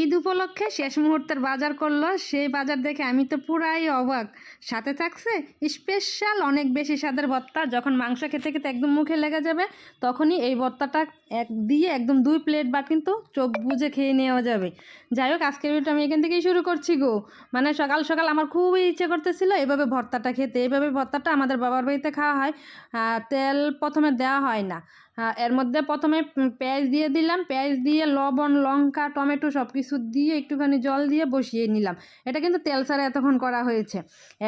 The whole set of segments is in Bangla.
ঈদ উপলক্ষে শেষ মুহূর্তের বাজার করল। সেই বাজার দেখে আমি তো পুরাই অবাক। সাথে থাকছে স্পেশাল অনেক বেশি স্বাদের ভর্তা। যখন মাংস খেতে খেতে একদম মুখে লেগে যাবে, তখনই এই ভর্তাটা এক দিয়ে একদম দুই প্লেট বা কিন্তু চোখ বুজে খেয়ে নেওয়া যাবে। যাই হোক, আজকের ভিডিওটা আমি এখান থেকেই শুরু করছি গো। মানে সকাল সকাল আমার খুবই ইচ্ছে করতেছিল এভাবে ভর্তাটা খেতে। এভাবে ভর্তাটা আমাদের বাবার বাড়িতে খাওয়া হয়। তেল প্রথমে দেওয়া হয় না। এর মধ্যে প্রথমে পেঁয়াজ দিয়ে দিলাম। পেঁয়াজ দিয়ে, লবণ, লঙ্কা, টমেটো সব কিছু দিয়ে একটুখানি জল দিয়ে বসিয়ে নিলাম। এটা কিন্তু তেল ছাড়া এতক্ষণ করা হয়েছে।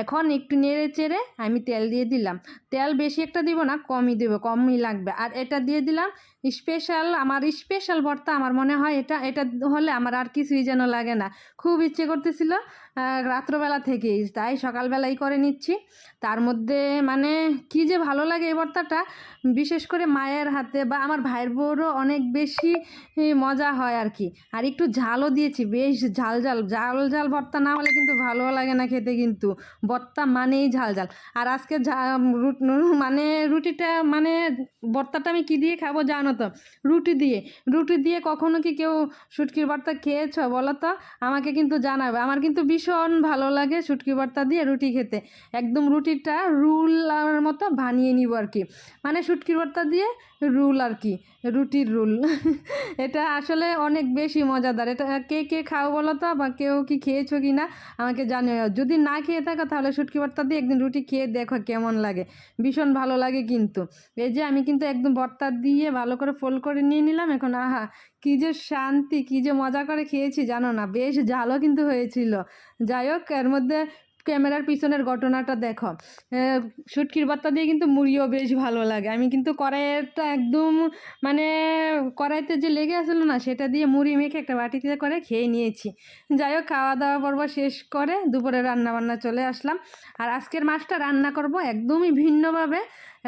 এখন একটু নেড়ে চেড়ে আমি তেল দিয়ে দিলাম। তেল বেশি একটা দিব না, কমই দেবো, কমই লাগবে। আর এটা দিয়ে দিলাম স্পেশাল, আমার স্পেশাল ভর্তা আমার মনে হয় এটা এটা হলে আমার আর কিছুই যেন লাগে না। খুব ইচ্ছে করতেছিল রাত্রবেলা থেকেই, তাই সকালবেলাই করে নিচ্ছি। তার মধ্যে মানে কি যে ভালো লাগে এই ভর্তাটা, বিশেষ করে মায়ের হাতে বা আমার ভাইয়ের বউরও অনেক বেশি মজা হয় আর কি আর একটু ঝালও দিয়েছি, বেশ ঝাল ঝাল। ঝাল ঝাল ভর্তা না হলে কিন্তু ভালো লাগে না খেতে কিন্তু। ভর্তা মানেই ঝাল ঝাল। আর আজকে মানে রুটিটা মানে ভর্তাটা আমি কি দিয়ে খাব জানো তো? রুটি দিয়ে। রুটি দিয়ে কখনো কি কেউ শুটকির ভর্তা খেয়েছো বলো তো? আমাকে কিন্তু জানাবে। আমার কিন্তু ভীষণ ভালো লাগে শুটকি ভর্তা দিয়ে রুটি খেতে। একদম রুটিটা রুল মতো বানিয়ে নিব আর কি মানে শুটকির ভর্তা দিয়ে রুল আর কি, রুটির রুল। এটা আসলে অনেক বেশি মজাদার। এটা কে কে খাও বলো তো? বা কেউ কি খেয়েছো কি না? আমাকে জানিও। যদি না খেয়ে থাকো, তাহলে শুটকি ভর্তা দিয়ে একদিন রুটি খেয়ে দেখো কেমন লাগে। ভীষণ ভালো লাগে কিন্তু। এই যে আমি কিন্তু একদম ভর্তা দিয়ে ভালো করে ফোল্ড করে নিয়ে নিলাম। এখন আহা, কি যে শান্তি, কি যে মজা করে খেয়েছি, জানো না? বেশ ঝালও কিন্তু হয়েছিল। যাই হোক, এর মধ্যে ক্যামেরার পিছনের ঘটনাটা দেখো। শুটকির ভর্তা দিয়ে কিন্তু মুড়িও বেশ ভালো লাগে। আমি কিন্তু কড়াইটা একদম মানে কড়াইতে যে লেগে আসলো না, সেটা দিয়ে মুড়ি মেখে একটা বাটিতে করে খেয়ে নিয়েছি। যাই হোক খাওয়া দাওয়া পর্ব শেষ করে দুপুরে রান্না বান্না চলে আসলাম। আর আজকের মাছটা রান্না করব একদমই ভিন্নভাবে।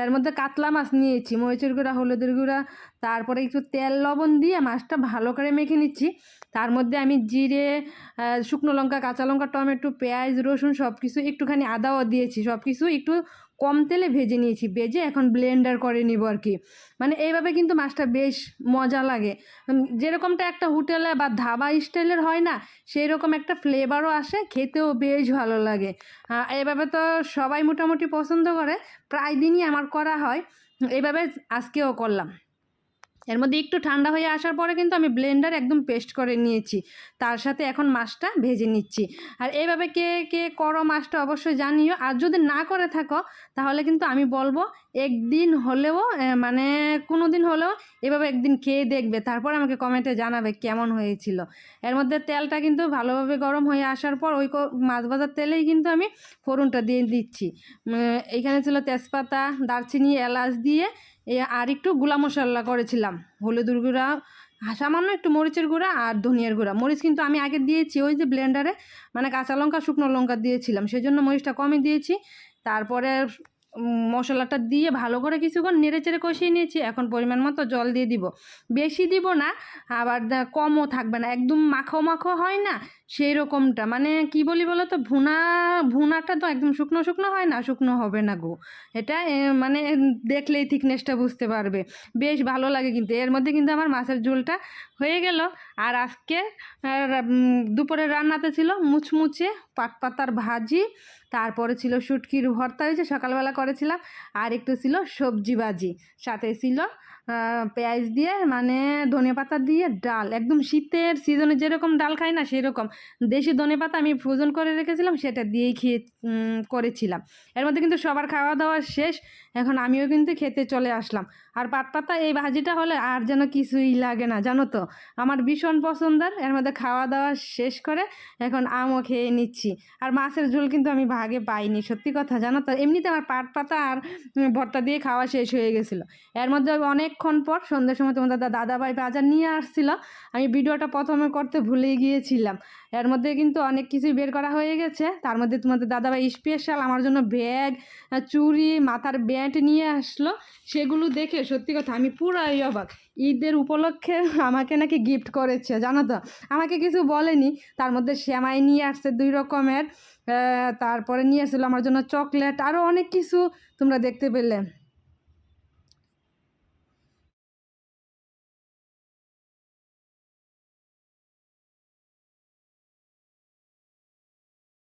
এর মধ্যে কাতলা মাছ নিয়েছি, মরিচের গুঁড়া, হলুদের গুঁড়া তারপরে একটু তেল লবণ দিয়ে মাছটা ভালো করে মেখে নিচ্ছি। তার মধ্যে আমি জিরে শুকনো লঙ্কা কাঁচা লঙ্কা টমেটো পেঁয়াজ রসুন সব কিছু একটুখানি আদাও দিয়েছি। সব কিছু একটু কম তেলে ভেজে নিয়েছি। ভেজে এখন ব্লেন্ডার করে নিব আর কি। মানে এইভাবে কিন্তু মাছটা বেশ মজা লাগে। যেরকমটা একটা হোটেলে বা ধাবা স্টাইলের হয় না সেই রকম একটা ফ্লেভারও আসে খেতেও বেশ ভালো লাগে। আহ, এইভাবে তো সবাই মোটামুটি পছন্দ করে। প্রায় দিনই আমার করা হয়। এইভাবে আজকেও করলাম। এর মধ্যে একটু ঠান্ডা হয়ে আসার পরে কিন্তু আমি ব্লেন্ডার একদম পেস্ট করে নিয়েছি। তার সাথে এখন মাছটা ভেজে নিচ্ছি। আর এইভাবে কে কে করো মাছটা অবশ্যই জানিও। আর যদি না করে থাকো তাহলে কিন্তু আমি বলব একদিন হলেও মানে কোনো দিন হলেও এভাবে একদিন খেয়ে দেখবে। তারপর আমাকে কমেন্টে জানাবে কেমন হয়েছিল। এর মধ্যে তেলটা কিন্তু ভালোভাবে গরম হয়ে আসার পর ওই মাছ ভাজার তেলেই কিন্তু আমি ফোড়নটা দিয়ে দিচ্ছি। উম, এইখানে ছিল তেজপাতা দারচিনি এলাচ দিয়ে আর একটু গুলা মশলা করেছিলাম। হলুদ গুঁড়া সামান্য একটু মরিচের গুঁড়া আর ধনিয়ার গুঁড়া। মরিচ কিন্তু আমি আগে দিয়েছি ওই যে ব্লেন্ডারে মানে কাঁচা লঙ্কা, শুকনো লঙ্কা দিয়েছিলাম। সেই জন্য মরিচটা কমই দিয়েছি। তারপরে মশলাটা দিয়ে ভালো করে কিছুক্ষণ নেড়ে চেড়ে কষিয়ে নিয়েছি। এখন পরিমাণ মতো জল দিয়ে দিব। বেশি দিব না, আবার কমও থাকবে না। একদম মাখো মাখো হয় না সেই রকমটা মানে কি বলি বলো তো ভুনা, ভুনাটা তো একদম শুকনো শুকনো হয় না, শুকনো হবে না গো। এটা মানে দেখলেই থিকনেসটা বুঝতে পারবে। বেশ ভালো লাগে কিন্তু। এর মধ্যে কিন্তু আমার মাছের ঝোলটা হয়ে গেল। আর আজকে দুপুরের রান্নাতে ছিল মুচমুচে পাট পাতার ভাজি, তারপরে ছিল শুটকির ভর্তা। হয়েছে সকালবেলা করেছিলাম। আর একটু ছিল সবজি ভাজি সাথে ছিল পেঁয়াজ দিয়ে মানে ধনে পাতা দিয়ে ডাল। একদম শীতের সিজনে যেরকম ডাল খাই না, সেরকম। দেশি ধনে পাতা আমি ফ্রোজন করে রেখেছিলাম, সেটা দিয়েই খেয়ে করেছিলাম। এর মধ্যে কিন্তু সবার খাওয়া দাওয়া শেষ, এখন আমিও কিন্তু খেতে চলে আসলাম। আর পাট পাতা, এই ভাজিটা হলে আর যেন কিছুই লাগে না, জানো তো? আমার ভীষণ পছন্দের, এর মধ্যে খাওয়া দাওয়া শেষ করে এখন আমও খেয়ে নিচ্ছি। আর মাছের ঝোল কিন্তু আমি ভাগে পাইনি, সত্যি কথা, জানো তো? এমনিতে আমার পাট পাতা আর ভর্তা দিয়ে খাওয়া শেষ হয়ে গেছিল। এর মধ্যে অনেকক্ষণ পর সন্ধ্যের সময় তোমাদের দা- দাদাভাই বাজার নিয়ে আসছিল। আমি ভিডিওটা প্রথমে করতে ভুলেই গিয়েছিলাম। এর মধ্যে কিন্তু অনেক কিছুই বের করা হয়ে গেছে। তার মধ্যে তোমাদের দাদাভাই স্পেশাল আমার জন্য ব্যাগ চুড়ি, মাথার ব্যাট নিয়ে আসলো। সেগুলো দেখে সত্যি কথা আমি পুরাই অবাক। ঈদের উপলক্ষে আমাকে নাকি গিফট করেছে, জানো তো? আমাকে কিছু বলেনি। তার মধ্যে শ্যামাই নিয়ে আসছে দুই রকমের। তারপরে নিয়ে আসছিল আমার জন্য চকলেট আরও অনেক কিছু তোমরা দেখতে পেলে।